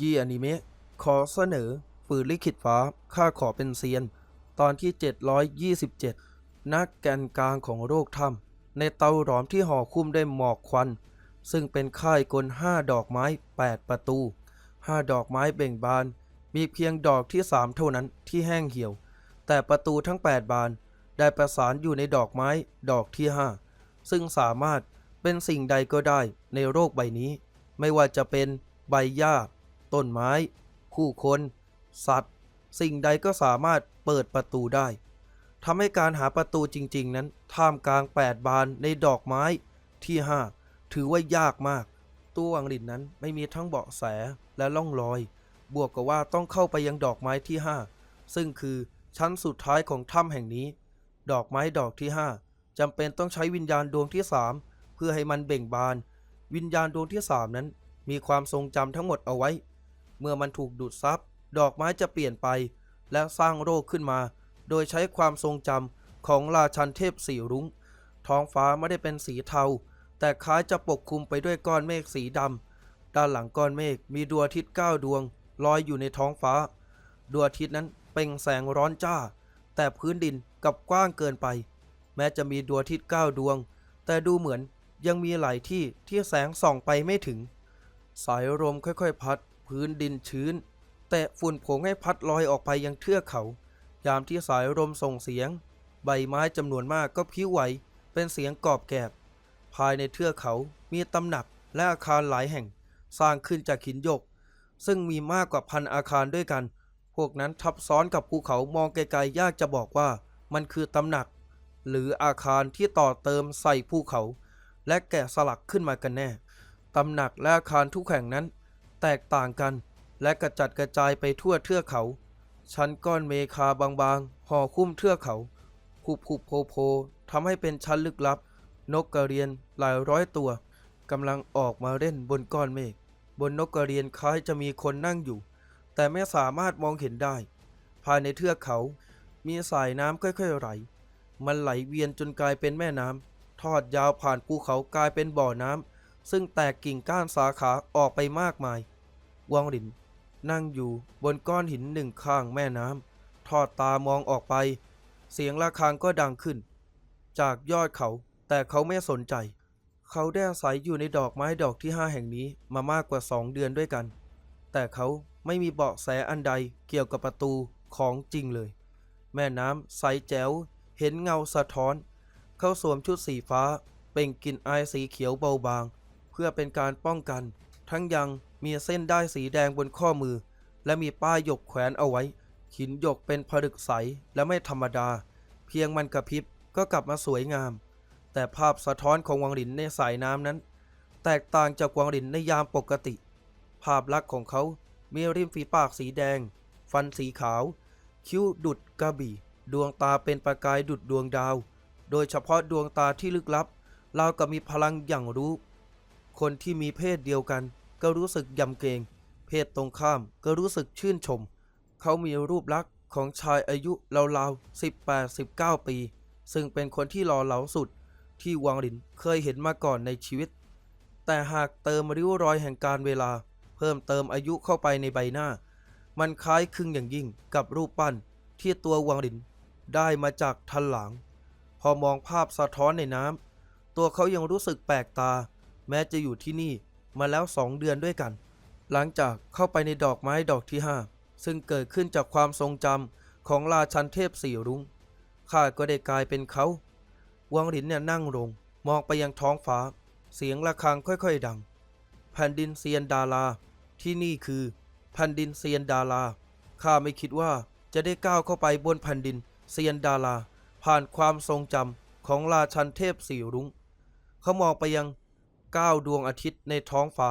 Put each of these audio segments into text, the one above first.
ยี้อนิเมะขอเสนอฝืนลิขิตฟ้าข้าขอเป็นเซียน ตอนที่ 727 นักแกนกลางของโรคถ้ำในเตาหลอมที่ห่อคุ้มด้วยหมอกควัน ซึ่งเป็นค่ายกลห้าดอกไม้ 8 ประตูห้าดอกไม้เบ่งบาน มีเพียงดอกที่สามเท่านั้นที่แห้งเหี่ยว แต่ประตูทั้ง 8 บาน ได้ประสานอยู่ในดอกไม้ดอกที่ 5 ซึ่งสามารถเป็นสิ่งใดก็ได้ในโรคใบนี้ ไม่ว่าจะเป็นใบหญ้า ต้นไม้ ผู้คน สัตว์ สิ่งใดก็สามารถเปิดประตูได้ทำให้การหาประตูจริง ๆ นั้นท่ามกลาง 8 บานในดอกไม้ที่ 5 ถือว่ายากมาก ตัววังลินนั้นไม่มีทั้งเบาะแสและล่องรอย บวกกับว่าต้องเข้าไปยังดอกไม้ที่ 5 ซึ่งคือชั้นสุดท้ายของถ้ำแห่งนี้ ดอกไม้ดอกที่ 5จำเป็นต้องใช้วิญญาณดวงที่ 3 เพื่อให้มันเบ่งบาน วิญญาณดวงที่ 3 นั้น มีความทรงจำทั้งหมดเอาไว้ เมื่อมันถูกดูดซับดอกไม้จะเปลี่ยนไป และสร้างโรคขึ้นมา โดยใช้ความทรงจำของราชันเทพสีรุง้ง ท้องฟ้าไม่ได้เป็นสีเทา แต่คล้ายจะปกคลุมไปด้วยก้อนเมฆสีดำด้านหลังก้อนเมฆมีดวงอาทิตย์เก้าดวง ลอยอยู่ในท้องฟ้า ดวงอาทิตย์นั้นเปล่งแสงร้อนจ้า แต่พื้นดินกับกว้างเกินไป แม้จะมีดวงอาทิตย์เก้าดวง แต่ดูเหมือนยังมีหลายที่ที่แสงส่องไปไม่ถึง สายลมค่อยๆ พัด พื้นดินชื้น แต่ฝุ่นผงให้พัดลอยออกไปยังเทือกเขา ยามที่สายลมส่งเสียง ใบไม้จำนวนมากก็พิ้วไหว เป็นเสียงกรอบแกรบภายในเทือกเขามีตำหนักและอาคารหลายแห่ง สร้างขึ้นจากหินยก ซึ่งมีมากกว่าพันอาคารด้วยกัน พวกนั้นทับซ้อนกับภูเขามองไกลๆยากจะบอกว่ามันคือตำหนัก หรืออาคารที่ต่อเติมใส่ภูเขา และแกะสลักขึ้นมากันแน่ตำหนักและอาคารทุกแห่งนั้น แตกต่างกัน และกระจัดกระจายไปทั่วเทือกเขา ชั้นก้อนเมฆาบางๆห่อคุ้มเทือกเขาผุบผุบโพโพทำให้เป็นชั้นลึกลับ นกกระเรียนหลายร้อยตัวกำลังออกมาเล่นบนก้อนเมฆบนนกกระเรียนคล้ายจะมีคนนั่งอยู่ แต่ไม่สามารถมองเห็นได้ ภายในเทือกเขา มีสายน้ำค่อยๆไหล มันไหลเวียนจนกลายเป็นแม่น้ำทอดยาวผ่านภูเขากลายเป็นบ่อน้ำซึ่งแตกกิ่งก้านสาขาออกไปมากมาย วังหลิน นั่งอยู่บนก้อนหินหนึ่งข้างแม่น้ำทอดตามองออกไป เสียงระฆังก็ดังขึ้น จากยอดเขาแต่เขาไม่สนใจ เขาได้อาศัยอยู่ในดอกไม้ดอกที่ห้าแห่งนี้มามากกว่าสองเดือนด้วยกัน แต่เขาไม่มีเบาะแสอันใดเกี่ยวกับประตูของจริงเลย แม่น้ำใสแจ๋ว เห็นเงาสะท้อน เขาสวมชุดสีฟ้า เปล่งกลิ่นอายสีเขียวเบาบาง เพื่อเป็นการป้องกัน ทั้งยัง มีเส้นได้ายสีแดงบนข้อมือ และมีป้ายหยกแขวนเอาไว้ หินหยกเป็นผลึกใสและไม่ธรรมดา เพียงมันกระพริบก็กลับมาสวยงาม แต่ภาพสะท้อนของวังหลินในสายน้ำนั้น แตกต่างจากวังหลินในยามปกติ ภาพลักษณ์ของเขา มีริมฝีปากสีแดง ฟันสีขาว คิ้วดุดกระบี่ ดวงตาเป็นประกายดุดดวงดาว โดยเฉพาะดวงตาที่ลึกลับราวกับมีพลังอย่างรู้ คนที่มีเพศเดียวกัน ก็รู้สึกยำเกรงเพศตรงข้ามก็รู้สึกชื่นชม เขามีรูปลักษณ์ของชายอายุราวๆ 18-19 ปี ซึ่งเป็นคนที่หล่อเหลาสุดที่วังหลินเคยเห็นมาก่อนในชีวิต แต่หากเติมริ้วรอยแห่งการเวลา เพิ่มเติมอายุเข้าไปในใบหน้า มันคล้ายคลึงอย่างยิ่งกับรูปปั้นที่ตัววังหลินได้มาจากทันหลัง พอมองภาพสะท้อนในน้ำตัวเขายังรู้สึกแปลกตา แม้จะอยู่ที่นี่ มาแล้วสองเดือนด้วยกัน หลังจากเข้าไปในดอกไม้ดอกที่ห้าซึ่งเกิดขึ้นจากความทรงจำของราชันเทพสี่รุง้งข้าก็ได้กลายเป็นเขาวังหลินเนี่ยนั่งลง มองไปยังท้องฟ้า เสียงะระฆังค่อยๆดัง แผ่นดินเซียนดารา ที่นี่คือแผ่นดินเซียนดาราข้าไม่คิดว่าจะได้ก้าวเข้าไปบนแผ่นดินเซียนดาราผ่านความทรงจำของราชันเทพสี่รุง้งเขามองไปยัง ก้าวดวงอาทิตย์ในท้องฟ้า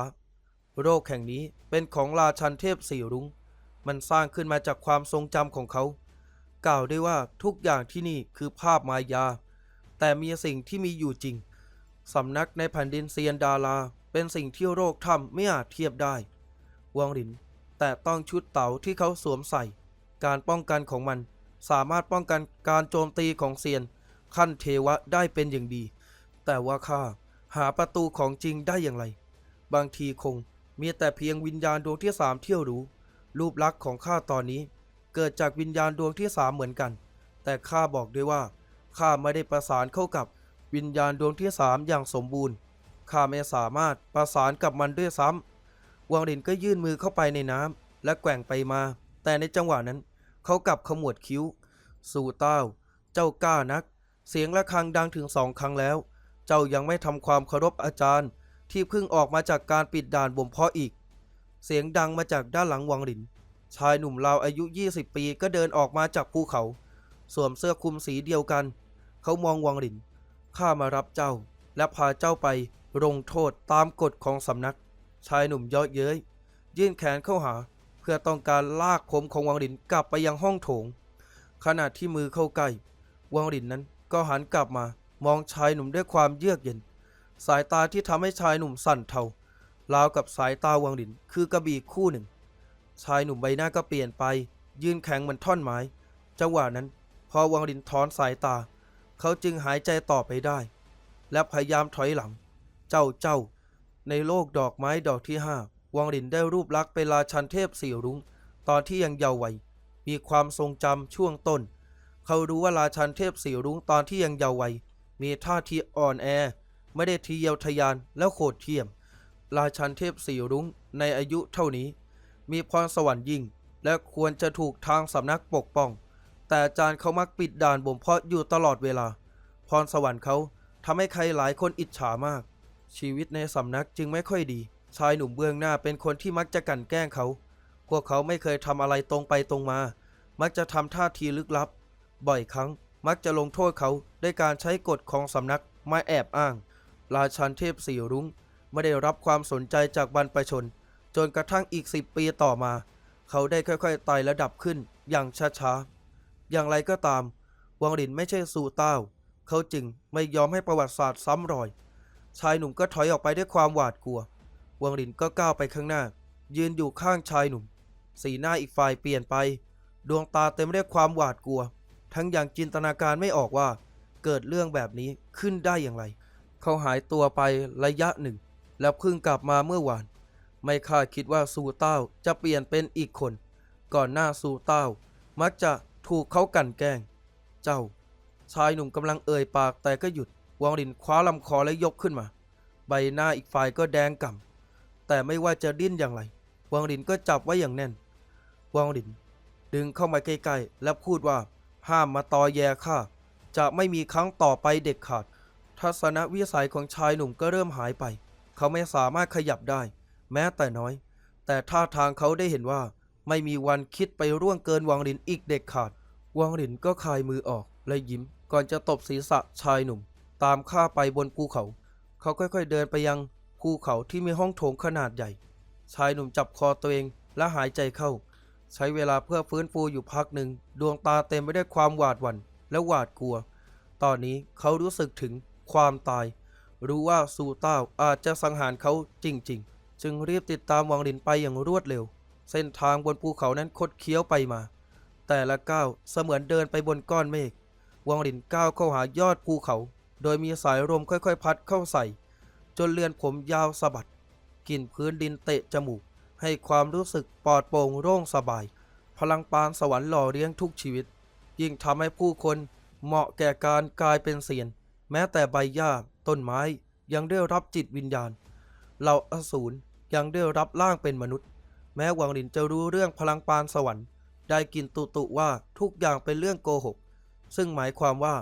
โรคแห่งนี้เป็นของราชันเทพสี่รุง้ง มันสร้างขึ้นมาจากความทรงจำของเขา กล่าวได้ว่าทุกอย่างที่นี่คือภาพมายา แต่มีสิ่งที่มีอยู่จริง สำนักในแผ่นดินเซียนดารา เป็นสิ่งที่โรคทำไม่อาจเทียบได้ วังหลิน แต่ต้องชุดเต๋าที่เขาสวมใส่ การป้องกันของมันสามารถป้องกันการโจมตีของเซียน ขั้นเทวะได้เป็นอย่างดี แต่ว่าข้า หาประตูของจริงได้อย่างไร บางทีคงมีแต่เพียงวิญญาณดวงที่สามเที่ยวรู้ รูปลักษณ์ของข้าตอนนี้ เกิดจากวิญญาณดวงที่สามเหมือนกัน แต่ข้าบอกด้วยว่าข้าไม่ได้ประสานเข้ากับวิญญาณดวงที่สามอย่างสมบูรณ์ข้าไม่สามารถประสานกับมันด้วยซ้ำวังลินก็ยื่นมือเข้าไปในน้ำและแกว่งไปมา แต่ในจังหวะนั้น เขากลับขมวดคิ้ว สู่เต้า เจ้ากล้านัก เสียงระฆังดังถึงสองครั้งแล้ว จ้ายังไม่ทำความเคารพอาจารย์ ที่เพิ่งออกมาจากการปิดด่านบ่มเพาะอีก เสียงดังมาจากด้านหลังวังหลิน ชายหนุ่มราวอายุ 20 ปีก็เดินออกมาจากภูเขา สวมเสื้อคลุมสีเดียวกัน เขามองวังหลิน ข้ามารับเจ้า และพาเจ้าไปลงโทษตามกฎของสำนัก ชายหนุ่มยาะเย้ย ยื่นแขนเข้าหา เพื่อต้องการลากผมของวังหลินกลับไปยังห้องโถง ขณะที่มือเข้าใกล้วังหลินนั้นก็หันกลับมา มองชายหนุ่มด้วยความเยือกเย็น สายตาที่ทำให้ชายหนุ่มสั่นเทาราวกับสายตาวังหลินคือกระบี่คู่หนึ่ง ชายหนุ่มใบหน้าก็เปลี่ยนไป ยืนแข็งเหมือนท่อนไม้จังหวะนั้น พอวังหลินถอนสายตา เขาจึงหายใจต่อไปได้ และพยายามถอยหลัง เจ้าเจ้า ในโลกดอกไม้ดอกที่ห้าวังหลินได้รูปลักษณ์เป็นราชันเทพสี่รุ้ง ตอนที่ยังเยาว์วัยมีความทรงจำช่วงต้น เขารู้ว่าราชันเทพสี่รุ้งตอนที่ยังเยาว์วัย มีท่าทีอ่อนแอ ไม่ได้ทีเยาวทะยานแล้วโขดเทียม ราชันเทพสี่รุ้งในอายุเท่านี้ มีพรสวรรค์ยิ่ง และควรจะถูกทางสำนักปกป้อง แต่อาจารย์เขามักปิดด่านบ่มเพาะอยู่ตลอดเวลา พรสวรรค์เขาทำให้ใครหลายคนอิจฉามาก ชีวิตในสำนักจึงไม่ค่อยดี ชายหนุ่มเบื้องหน้าเป็นคนที่มักจะกั่นแกล้งเขา พวกเขาไม่เคยทำอะไรตรงไปตรงมา มักจะทำท่าทีลึกลับ บ่อยครั้ง มักจะลงโทษเขาด้วยการใช้กฎของสำนักมาแอบอ้าง ราชันเทพสี่รุ้งไม่ได้รับความสนใจจากบรรพชน จนกระทั่งอีกสิบปีต่อมา เขาได้ค่อยๆไต่ระดับขึ้นอย่างช้าๆ อย่างไรก็ตาม วังหลินไม่ใช่สู่เต้า เขาจึงไม่ยอมให้ประวัติศาสตร์ซ้ำรอย ชายหนุ่มก็ถอยออกไปด้วยความหวาดกลัว วังหลินก็ก้าวไปข้างหน้า ยืนอยู่ข้างชายหนุ่ม สีหน้าอีกฝ่ายเปลี่ยนไป ดวงตาเต็มด้วยความหวาดกลัว ทั้งอย่างจินตนาการไม่ออกว่า เกิดเรื่องแบบนี้ขึ้นได้อย่างไร เขาหายตัวไประยะหนึ่ง แล้วเพิ่งกลับมาเมื่อวาน ไม่คาดคิดว่าซูเต้าจะเปลี่ยนเป็นอีกคน ก่อนหน้าซูเต้า มักจะถูกเขากั่นแกล้ง เจ้า ชายหนุ่มกำลังเอ่ยปากแต่ก็หยุดวางลินคว้าลำคอและยกขึ้นมา ใบหน้าอีกฝ่ายก็แดงก่ำแต่ไม่ว่าจะดิ้นอย่างไรวางลินก็จับไว้อย่างแน่นวางลินดึงเข้ามาใกล้ๆและพูดว่า ห้ามมาตอแยข้าจะไม่มีครั้งต่อไปเด็ดขาด ทัศนวิสัยของชายหนุ่มก็เริ่มหายไป เขาไม่สามารถขยับได้ แม้แต่น้อย แต่ท่าทางเขาได้เห็นว่า ไม่มีวันคิดไปร่วงเกินวังลินอีกเด็ดขาด วังลินก็คายมือออกและยิ้ม ก่อนจะตบศีรษะชายหนุ่ม ตามข้าไปบนภูเขา เขาค่อยๆเดินไปยังภูเขาที่มีห้องโถงขนาดใหญ่ ชายหนุ่มจับคอตัวเองและหายใจเข้า ใช้เวลาเพื่อฟื้นฟูอยู่พักหนึ่ง ดวงตาเต็มไปด้วยความหวาดหวั่นและหวาดกลัว ตอนนี้เขารู้สึกถึงความตาย รู้ว่าซูเต้าอาจจะสังหารเขาจริง ๆ จึงรีบติดตามวังลินไปอย่างรวดเร็ว เส้นทางบนภูเขานั้นคดเคี้ยวไปมา แต่ละก้าวเสมือนเดินไปบนก้อนเมฆวังลินก้าวเข้าหายอดภูเขา โดยมีสายลมค่อยๆ พัดเข้าใส่ จนเลือนผมยาวสะบัดกลิ่นพื้นดินเตะจมูก ให้ความรู้สึกปลอดโปร่งโล่งสบาย พลังปานสวรรค์หล่อเลี้ยงทุกชีวิต ยิ่งทำให้ผู้คนเหมาะแก่การกลายเป็นเสียน แม้แต่ใบหญ้าต้นไม้ยังได้รับจิตวิญญาณเหล่าอสูรยังได้รับร่างเป็นมนุษย์ แม้วังลินจะรู้เรื่องพลังปานสวรรค์ ได้กินตุตุว่าทุกอย่างเป็นเรื่องโกหก ซึ่งหมายความว่า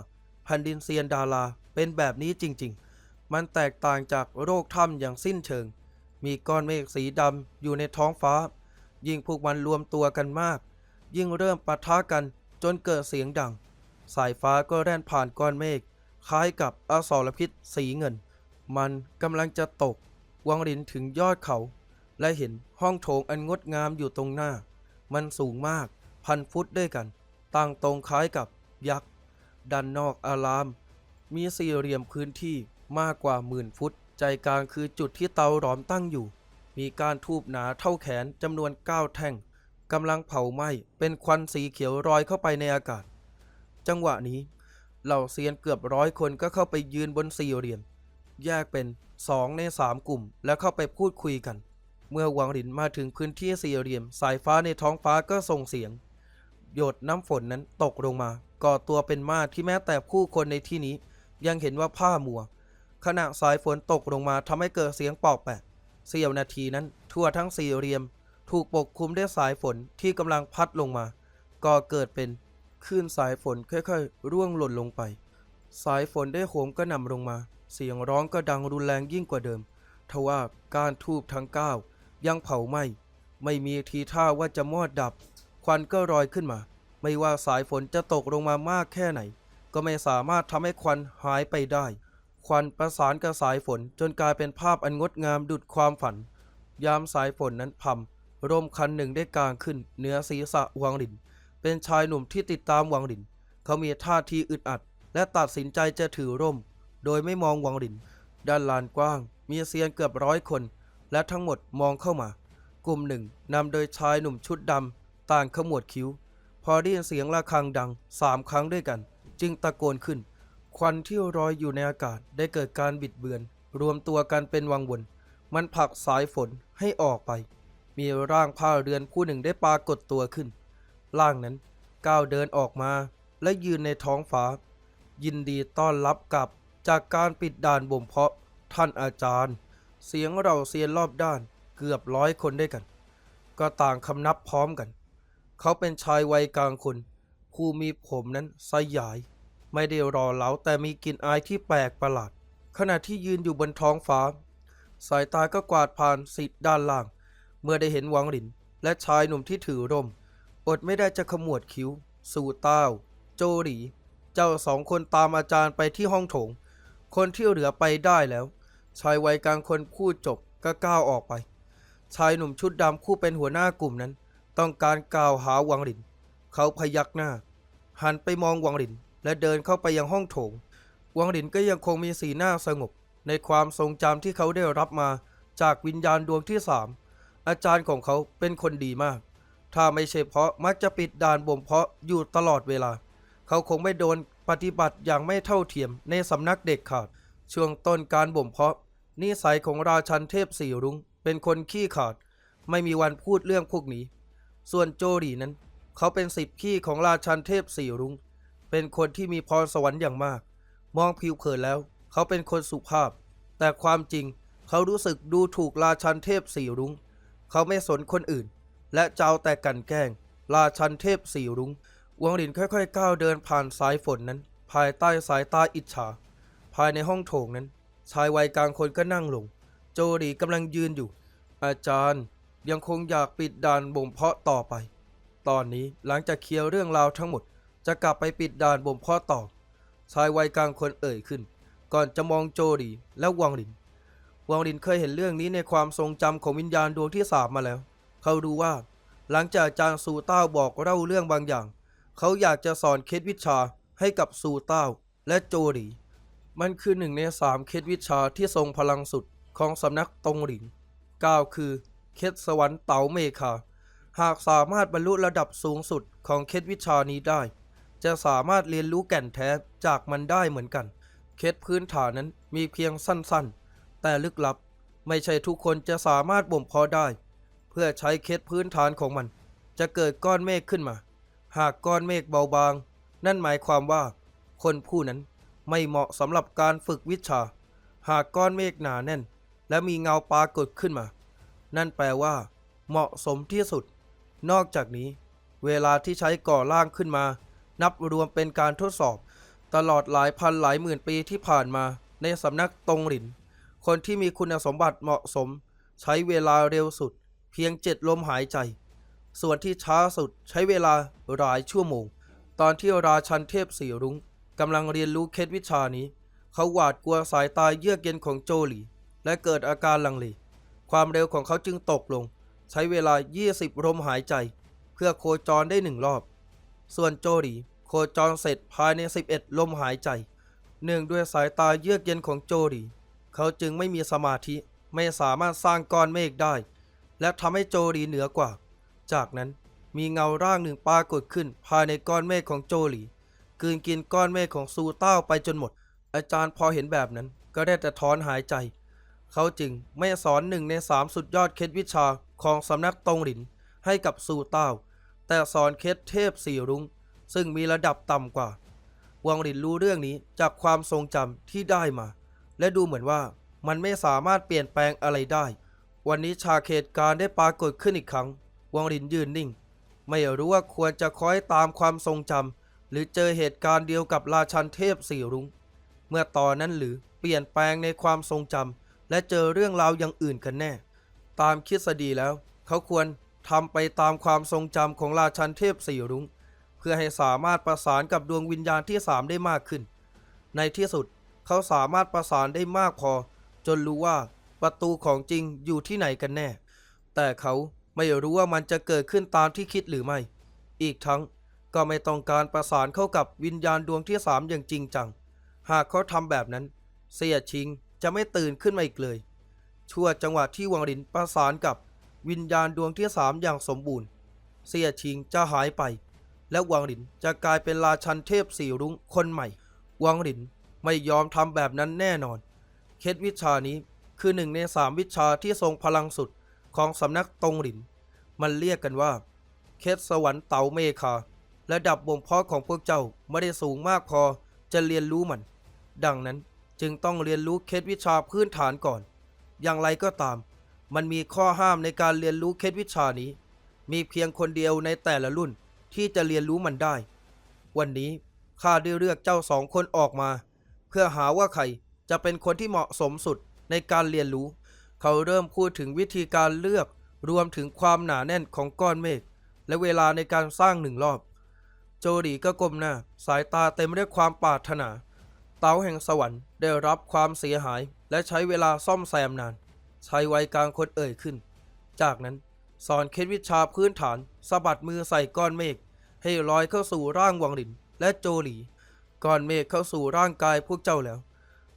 แผ่นดินเซียนดาราเป็นแบบนี้จริง ๆ มันแตกต่างจากโรคถ้ำอย่างสิ้นเชิง มีก้อนเมฆสีดำอยู่ในท้องฟ้า ยิ่งพวกมันรวมตัวกันมาก ยิ่งเริ่มปะทะกันจนเกิดเสียงดัง สายฟ้าก็แล่นผ่านก้อนเมฆคล้ายกับอสรพิษสีเงิน มันกำลังจะตก วังลินถึงยอดเขา และเห็นห้องโถงอันงดงามอยู่ตรงหน้า มันสูงมากพันฟุตด้วยกัน ตั้งตรงคล้ายกับยักษ์ด้านนอกอาราม มีสี่เหลี่ยมพื้นที่มากกว่าหมื่นฟุต ใจกลางคือจุดที่เตาหลอมตั้งอยู่ มีการทูบหนาเท่าแขนจำนวนเก้าแท่งกำลังเผาไหม้เป็นควันสีเขียวรอยเข้าไปในอากาศ จังหวะนี้เหล่าเซียนเกือบร้อยคนก็เข้าไปยืนบนสี่เหลี่ยม แยกเป็นสองในสามกลุ่ม แล้วเข้าไปพูดคุยกัน เมื่อวังหลินมาถึงพื้นที่สี่เหลี่ยม สายฟ้าในท้องฟ้าก็ส่งเสียง หยดน้ำฝนนั้นตกลงมา ก่อตัวเป็นมาที่แม้แต่ผู้คนในที่นี้ ยังเห็นว่าผ้ามัว ขณะสายฝนตกลงมาทำให้เกิดเสียงปอกแปะเสี้ยวนาทีนั้น ทั่วทั้งสี่เหลี่ยม ถูกปกคลุมด้วยสายฝนที่กำลังพัดลงมา ก็เกิดเป็นคลื่นสายฝนค่อยๆ ร่วงหล่นลงไป สายฝนได้โหมกระหน่ำลงมา เสียงร้องก็ดังรุนแรงยิ่งกว่าเดิมทว่าการทูบทั้งเก้ายังเผาไหม้ไม่มีทีท่าว่าจะมอดดับ ควันก็ลอยขึ้นมา ไม่ว่าสายฝนจะตกลงมามากแค่ไหน ก็ไม่สามารถทำให้ควันหายไปได้ ควันประสานกับสายฝนจนกลายเป็นภาพอันงดงามดุดความฝัน ยามสายฝนนั้นพำร่มคันหนึ่งได้กลางขึ้นเหนือศีรษะวังหลิน เป็นชายหนุ่มที่ติดตามวังหลิน เขามีท่าทีอึดอัด และตัดสินใจจะถือร่ม โดยไม่มองวังหลิน ด้านลานกว้าง มีเซียนเกือบร้อยคน และทั้งหมดมองเข้ามา กลุ่มหนึ่งนำโดยชายหนุ่มชุดดำต่างขมวดคิ้ว พอได้ยินเสียงระฆังดังสามครั้งด้วยกัน จึงตะโกนขึ้น ควันที่ลอยอยู่ในอากาศได้เกิดการบิดเบือน รวมตัวกันเป็นวังวน มันผลักสายฝนให้ออกไป มีร่างผ้าเรือนผู้หนึ่งได้ปรากฏตัวขึ้น ร่างนั้นก้าวเดินออกมาและยืนในท้องฟ้า ยินดีต้อนรับกลับจากการปิดด่านบ่มเพาะท่านอาจารย์ เสียงเราเซียนรอบด้านเกือบร้อยคนด้วยกัน ก็ต่างคำนับพร้อมกัน เขาเป็นชายวัยกลางคนผู้มีผมนั้นสยาย ไม่ได้รอเหลาแต่มีกลิ่นอายที่แปลกประหลาด ขณะที่ยืนอยู่บนท้องฟ้า สายตาก็กวาดผ่านสิทธิ์ด้านล่าง เมื่อได้เห็นหวังหลิน และชายหนุ่มที่ถือร่ม อดไม่ได้จะขมวดคิ้ว สู่เต้าโจหลี เจ้าสองคนตามอาจารย์ไปที่ห้องโถง คนที่เหลือไปได้แล้ว ชายวัยกลางคนพูดจบก็ก้าวออกไป ชายหนุ่มชุดดำผู้เป็นหัวหน้ากลุ่มนั้น ต้องการกล่าวหาวังหลิน เขาพยักหน้า หันไปมองวังหลิน และเดินเข้าไปยังห้องโถง วังหลินก็ยังคงมีสีหน้าสงบ ในความทรงจำที่เขาได้รับมาจากวิญญาณดวงที่สามอาจารย์ของเขาเป็นคนดีมาก ถ้าไม่ใช่เพราะมักจะปิดด่านบ่มเพาะอยู่ตลอดเวลา เขาคงไม่โดนปฏิบัติอย่างไม่เท่าเทียมในสำนักเด็กขาด ช่วงต้นการบ่มเพาะ นิสัยของราชันเทพสี่รุง้งเป็นคนขี้ขาด ไม่มีวันพูดเรื่องพวกนี้ ส่วนโจดีนั้น เขาเป็นสิทธิ์ขี้ของราชันเทพสี่รุง้ง เป็นคนที่มีพรสวรรค์อย่างมาก มองผิวเผินแล้ว เขาเป็นคนสุภาพ แต่ความจริงเขารู้สึกดูถูกราชันเทพสี่รุง้ง เขาไม่สนคนอื่น และเจ้าแต่กันแกล้ง ราชันเทพสี่รุง้งวงหลินค่อยๆก้าวเดินผ่านสายฝนนั้น ภายใต้สายตาอิจฉา ภายในห้องโถงนั้น ชายวัยกลางคนก็นั่งลง โจดีกำลังยืนอยู่ อาจารย์ยังคงอยากปิดด่านบ่มเพาะต่อไป ตอนนี้หลังจากเคลียร์เรื่องราวทั้งหมด จะกลับไปปิดด่านบ่มเพาะต่อ ชายวัยกลางคนเอ่ยขึ้น ก่อนจะมองโจดีและวังลิน วังลินเคยเห็นเรื่องนี้ในความทรงจำของวิญญาณดวงที่สามมาแล้ว เขารู้ว่า หลังจากจารย์สูเต้าบอกเล่าเรื่องบางอย่าง เขาอยากจะสอนเคล็ดวิชาให้กับสูเต้าและโจหลีมันคือหนึ่งในสามเคล็ดวิชาที่ทรงพลังสุดของสำนักตงหลินกล่าวคือเคล็ดสวรรค์เต๋าเมคา หากสามารถบรรลุระดับสูงสุดของเคล็ดวิชานี้ได้ จะสามารถเรียนรู้แก่นแท้จากมันได้เหมือนกัน เคล็ดพื้นฐานนั้นมีเพียงสั้นๆ แต่ลึกลับ ไม่ใช่ทุกคนจะสามารถบ่มเพาะได้ เพื่อใช้เคล็ดพื้นฐานของมัน จะเกิดก้อนเมฆขึ้นมา หากก้อนเมฆเบาบาง นั่นหมายความว่า คนผู้นั้นไม่เหมาะสำหรับการฝึกวิชา หากก้อนเมฆหนาแน่น และมีเงาปรากฏขึ้นมา นั่นแปลว่า เหมาะสมที่สุด นอกจากนี้ เวลาที่ใช้ก่อร่างขึ้นมา นับรวมเป็นการทดสอบ ตลอดหลายพันหลายหมื่นปีที่ผ่านมาในสำนักตงหลิน คนที่มีคุณสมบัติเหมาะสม ใช้เวลาเร็วสุด เพียงเจ็ดลมหายใจ ส่วนที่ช้าสุดใช้เวลาหลายชั่วโมง ตอนที่ราชันเทพสีรุ้งกำลังเรียนรู้เคล็ดวิชานี้ เขาหวาดกลัวสายตาเยือกเย็นของโจหลี และเกิดอาการลังเลความเร็วของเขาจึงตกลง ใช้เวลา 20ลมหายใจ เพื่อโคจรได้หนึ่งรอบ ส่วนโจหลีโคจรเสร็จภายใน 11 ลมหายใจ เนื่องด้วยสายตาเยือกเย็นของโจหลีเขาจึงไม่มีสมาธิไม่สามารถสร้างก้อนเมฆได้ และทำให้โจหลีเหนือกว่า จากนั้นมีเงาร่างหนึ่งปรากฏขึ้นภายในก้อนเมฆของโจหลีกืนกินก้อนเมฆของซูเต้าไปจนหมด อาจารย์พอเห็นแบบนั้น ก็ได้แต่ถอนหายใจ เขาจึงไม่สอนหนึ่งในสามสุดยอดเคล็ดวิชาของสำนักตงหลินให้กับสู่เต้า แต่สอนเคล็ดเทพสี่รุง้ง ซึ่งมีระดับต่ำกว่า วังหลินรู้เรื่องนี้จากความทรงจำที่ได้มา และดูเหมือนว่ามันไม่สามารถเปลี่ยนแปลงอะไรได้ วันนี้ชาเขตการณ์ได้ปรากฏขึ้นอีกครั้ง วังหลินยืนนิ่ง ไม่รู้ว่าควรจะคอยตามความทรงจำหรือเจอเหตุการณ์เดียวกับราชันเทพสี่รุง้ง เมื่อตอนนั้นหรือเปลี่ยนแปลงในความทรงจำและเจอเรื่องราวอย่างอื่นกันแน่ ตามคิดษฎีแล้ว เขาควร ทำไปตามความทรงจำของราชันเทพสี่รุง้ง เพื่อให้สามารถประสานกับดวงวิญญาณที่สามได้มากขึ้น ในที่สุดเขาสามารถประสานได้มากพอ จนรู้ว่าประตูของจริงอยู่ที่ไหนกันแน่ แต่เขาไม่รู้ว่ามันจะเกิดขึ้นตามที่คิดหรือไม่ อีกทั้งก็ไม่ต้องการประสานเข้ากับวิญญาณดวงที่สามอย่างจริงจัง หากเขาทำแบบนั้น เสียชิงจะไม่ตื่นขึ้นมาอีกเลย ชั่วจังหวะที่วังลินประสานกับ วิญญาณดวงที่สามอย่างสมบูรณ์ เสียชิงจะหายไป และวังหลินจะกลายเป็นราชันเทพสี่รุ้งคนใหม่ วังหลินไม่ยอมทำแบบนั้นแน่นอน เคล็ดวิชานี้คือหนึ่งในสามวิชาที่ทรงพลังสุดของสำนักตงหลิน มันเรียกกันว่า เคล็ดสวรรค์เต๋าเมคาและดับบ่มเพาะของพวกเจ้าไม่ได้สูงมากพอจะเรียนรู้มัน ดังนั้นจึงต้องเรียนรู้เคล็ดวิชาพื้นฐานก่อน อย่างไรก็ตาม มันมีข้อห้ามในการเรียนรู้เคล็ดวิชานี้ มีเพียงคนเดียวในแต่ละรุ่นที่จะเรียนรู้มันได้ วันนี้ข้าได้เลือกเจ้าสองคนออกมา เพื่อหาว่าใครจะเป็นคนที่เหมาะสมสุดในการเรียนรู้ เขาเริ่มพูดถึงวิธีการเลือกรวมถึงความหนาแน่นของก้อนเมฆและเวลาในการสร้างหนึ่งรอบ โจดีก็ก้มหน้า สายตาเต็มไปด้วยความปรารถนา เตาแห่งสวรรค์ได้รับความเสียหายและใช้เวลาซ่อมแซมนาน ชายวัยกลางคนเอ่ยขึ้น จากนั้นสอนเคล็ดวิชาพื้นฐานสะบัดมือใส่ก้อนเมฆให้ลอยเข้าสู่ร่างวังหลินและโจหลีก้อนเมฆเข้าสู่ร่างกายพวกเจ้าแล้ว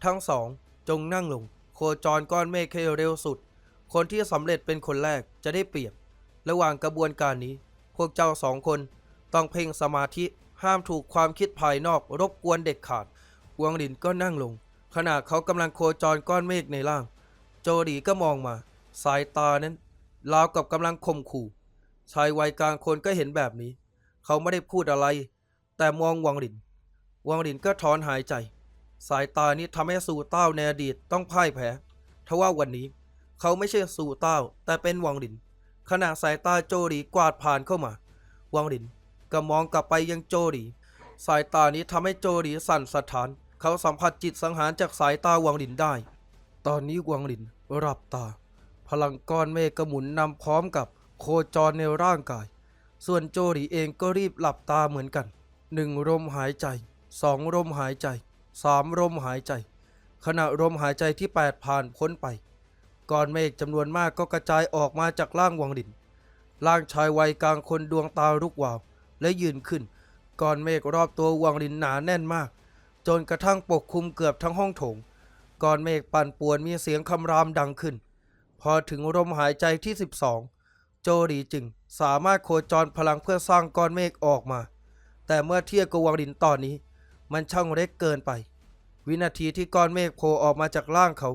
ทั้งสองจงนั่งลง โคจรก้อนเมฆให้เร็วสุด คนที่สำเร็จเป็นคนแรกจะได้เปรียบ ระหว่างกระบวนการนี้ พวกเจ้าสองคนต้องเพ่งสมาธิห้ามถูกความคิดภายนอกรบกวนเด็ดขาดวังหลินก็นั่งลง ขณะเขากำลังโคจรก้อนเมฆในร่าง โจหลีก็มองมา สายตานั้นราวกับกำลังข่มขู่ ชายวัยกลางคนก็เห็นแบบนี้ เขาไม่ได้พูดอะไร แต่มองวังหลิน วังหลินก็ถอนหายใจ สายตานี้ทำให้สู่เต้าในอดีตต้องพ่ายแพ้ทว่าวันนี้ เขาไม่ใช่สู่เต้า แต่เป็นวังหลิน ขณะสายตาโจหลีกวาดผ่านเข้ามา วังหลินก็มองกลับไปยังโจหลีสายตานี้ทำให้โจหลีสั่นสะท้าน เขาสัมผัสจิตสังหารจากสายตาวังหลินได้ ตอนนี้วังหลินหลับตา พลังก้อนเมฆกระหมุนนำพร้อมกับโคจรในร่างกาย ส่วนโจหลีเองก็รีบหลับตาเหมือนกันหนึ่งลมหายใจสองลมหายใจสามลมหายใจ ขณะลมหายใจที่แปดผ่านพ้นไปก้อนเมฆจำนวนมากก็กระจายออกมาจากร่างวังหลินร่างชายวัยกลางคนดวงตาลุกวาว และยืนขึ้นก้อนเมฆรอบตัววังหลินหนาแน่นมาก จนกระทั่งปกคลุมเกือบทั้งห้องโถง ก้อนเมฆปั่นป่วนมีเสียงคำรามดังขึ้น พอถึงลมหายใจที่ 12 โจดีจึงสามารถโคจรพลังเพื่อสร้างก้อนเมฆออกมา แต่เมื่อเทียบกับวังหลินตอนนี้ มันช่างเล็กเกินไป วินาทีที่ก้อนเมฆโผล่ออกมาจากร่างเขา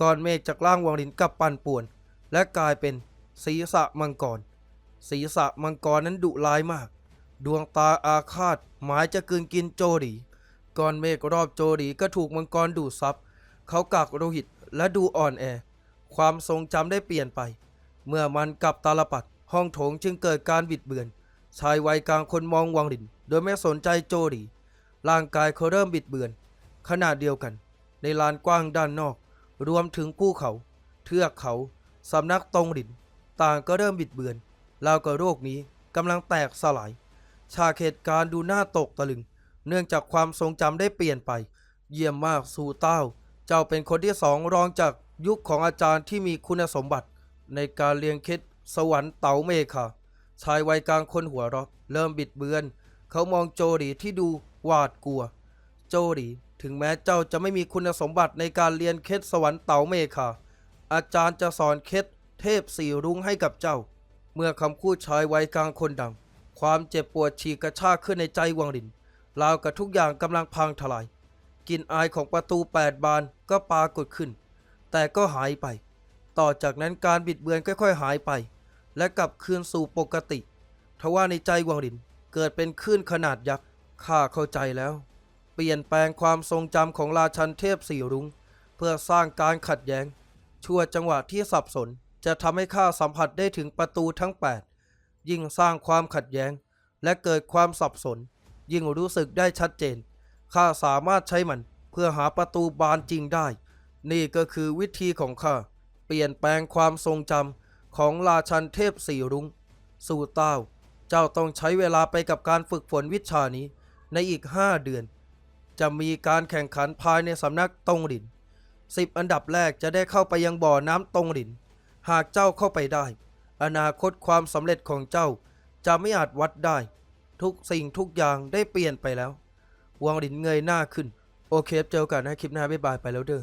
ก้อนเมฆจากร่างวังหลินกับปั่นป่วน และกลายเป็นศีรษะมังกร ศีรษะมังกรนั้นดุร้ายมาก ดวงตาอาฆาตหมายจะกืนกินโจดีก้อนเมฆรอบโจดีก็ถูกมังกรดูดซับ เขากักโลหิตและดูอ่อนแอ ความทรงจำได้เปลี่ยนไป เมื่อมันกลับตาลปัด ห้องโถงจึงเกิดการบิดเบือน ชายวัยกลางคนมองวังหลิน โดยไม่สนใจโจดีร่างกายเขาเริ่มบิดเบือน ขณะเดียวกัน ในลานกว้างด้านนอก รวมถึงภูเขา เทือกเขาสำนักตรงหลิน ต่างก็เริ่มบิดเบือนราวกับโรคนี้กำลังแตกสลายฉาเหตุการณ์ดูน่าตกตะลึง เนื่องจากความทรงจำได้เปลี่ยนไป เยี่ยมมากสู่เต้า จ้าเป็นคนที่สองรองจากยุคของอาจารย์ที่มีคุณสมบัติ ในการเรียงเคล็ดสวรรค์เต๋าเมฆาชายวัยกลางคนหัวเราะเริ่มบิดเบือน เขามองโจดีที่ดูหวาดกลัว โจดีถึงแม้เจ้าจะไม่มีคุณสมบัติในการเรียนเคล็ดสวรรค์เต๋าเมฆาอาจารย์จะสอนเคล็ดเทพสี่รุ้งให้กับเจ้า เมื่อคำพูดชายวัยกลางคนดัง ความเจ็บปวดฉีกกระชากขึ้นในใจวังหลินราวกับทุกอย่างกำลังพังทลาย ลิ่นอายของประตูแปดบานก็ปรากฏขึ้น แต่ก็หายไป ต่อจากนั้นการบิดเบือนค่อยๆหายไป และกลับคืนสู่ปกติทว่าในใจหวังหลินเกิดเป็นคลื่นขนาดยักษ์ข้าเข้าใจแล้ว เปลี่ยนแปลงความทรงจำของราชันเทพสีรุง้ง เพื่อสร้างการขัดแย้ง ชั่วจังหวะที่สับสนจะทำให้ข้าสัมผัสได้ถึงประตูทั้ง 8 ยิ่งสร้างความขัดแย้ง และเกิดความสับสน ยิ่งรู้สึกได้ชัดเจน ข้าสามารถใช้มันเพื่อหาประตูบานจริงได้ นี่ก็คือวิธีของข้า เปลี่ยนแปลงความทรงจำของราชันเทพสี่รุง้ง สู่เต้า เจ้าต้องใช้เวลาไปกับการฝึกฝนวิชานี้ในอีกห้าเดือน จะมีการแข่งขันภายในสำนักตงหลินสิบอันดับแรกจะได้เข้าไปยังบ่อน้ำตงหลิน หากเจ้าเข้าไปได้ อนาคตความสำเร็จของเจ้าจะไม่อาจวัดได้ ทุกสิ่งทุกอย่างได้เปลี่ยนไปแล้ว วางลินเงยหน้าขึ้น โอเคเจอกันนะคลิปหน้าบ๊ายบายไปแล้วเด้อ